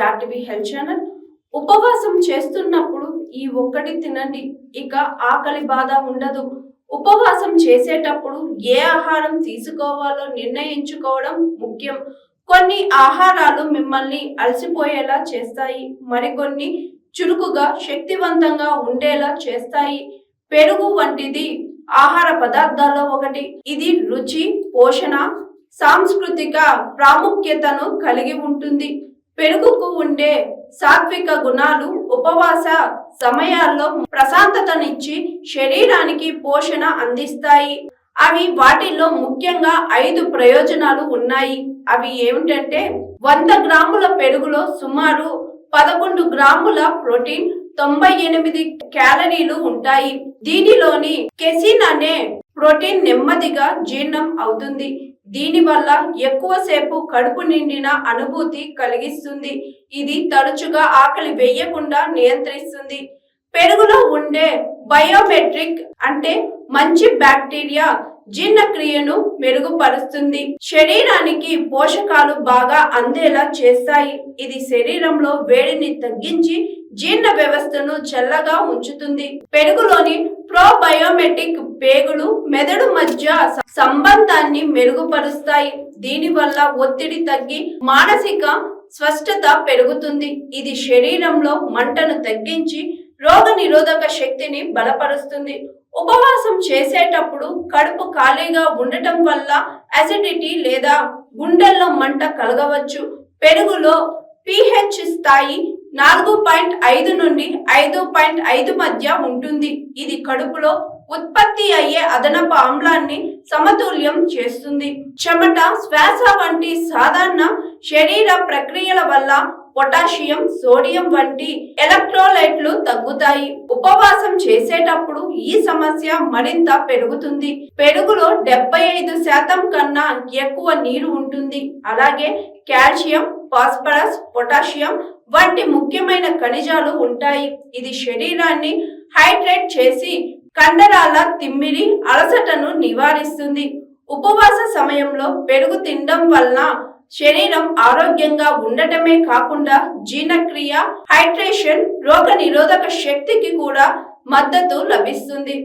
జాటివి health channel. ఉపవాసం చేస్తున్నప్పుడు ఈ ఒక్కటి తినండి. ఇక ఆకలి బాధ ఉండదు. ఉపవాసం చేసేటప్పుడు ఏ ఆహారం తీసుకోవాలో నిర్ణయించుకోవడం ముఖ్యం. కొన్ని ఆహారాలు మిమ్మల్ని అలసిపోయేలా చేస్తాయి. మరికొన్ని చురుకుగా శక్తివంతంగా ఉండేలా చేస్తాయి. పెరుగు వంటిది ఆహార పదార్థాల్లో ఒకటి. ఇది రుచి పోషణ సాంస్కృతిక ప్రాముఖ్యతను కలిగి ఉంటుంది. పెరుగుకు ఉండే సాత్విక గుణాలు ఉపవాస సమయాల్లో ప్రశాంతతనిచ్చి శరీరానికి పోషణ అందిస్తాయి. అవి వాటిల్లో ముఖ్యంగా ఐదు ప్రయోజనాలు ఉన్నాయి. అవి ఏమిటంటే వంద గ్రాముల పెరుగులో సుమారు పదకొండు గ్రాముల ప్రోటీన్ తొంభై ఎనిమిది క్యాలరీలు ఉంటాయి. దీనిలోని కెసిన్ అనే ప్రోటీన్ నెమ్మదిగా జీర్ణం అవుతుంది. దీనివల్ల ఎక్కువసేపు కడుపు నిండిన అనుభూతి కలిగిస్తుంది. ఇది తరచుగా ఆకలి వేయకుండా నియంత్రిస్తుంది. పెరుగులో ఉండే బయోమెట్రిక్ అంటే మంచి బ్యాక్టీరియా జీర్ణక్రియను మెరుగుపరుస్తుంది. శరీరానికి పోషకాలు బాగా అందేలా చేస్తాయి. ఇది శరీరంలో వేడిని తగ్గించి జీర్ణ వ్యవస్థను చల్లగా ఉంచుతుంది. పెరుగులోని బయోమెట్రిక్ పేగులు మెదడు మధ్య సంబంధాన్ని మెరుగుపరుస్తాయి. దీనివల్ల ఒత్తిడి తగ్గి మానసిక స్పష్టత పెరుగుతుంది. ఇది శరీరంలో మంటను తగ్గించి రోగ నిరోధక శక్తిని బలపరుస్తుంది. ఉపవాసం చేసేటప్పుడు కడుపు ఖాళీగా ఉండటం వల్ల అసిడిటీ లేదా గుండెల్లో మంట కలగవచ్చు. పెరుగులో పిహెచ్ స్థాయి నాలుగు పాయింట్ ఐదు నుండి ఐదు పాయింట్ ఐదు మధ్య ఉంటుంది. ఇది కడుపులో ఉత్పత్తి అయ్యే అదనపు ఆమ్లాన్ని సమతుల్యం చేస్తుంది. చెమట శ్వాస వంటి సాధారణ శరీర ప్రక్రియల వల్ల పొటాషియం సోడియం వంటి ఎలక్ట్రోలైట్లు తగ్గుతాయి. ఉపవాసం చేసేటప్పుడు ఈ సమస్య మరింత పెరుగుతుంది. పెరుగులో డెబ్బై ఐదు శాతం కన్నా ఎక్కువ నీరు ఉంటుంది. అలాగే కాల్షియం ఫాస్ఫరస్ పొటాషియం వంటి ముఖ్యమైన ఖనిజాలు ఉంటాయి. ఇది శరీరాన్ని హైడ్రేట్ చేసి కండరాల తిమ్మిరి అలసటను నివారిస్తుంది. ఉపవాస సమయంలో పెరుగు తినడం వలన శరీరం ఆరోగ్యంగా ఉండటమే కాకుండా జీర్ణక్రియ హైడ్రేషన్ రోగ నిరోధక శక్తికి కూడా మద్దతు లభిస్తుంది.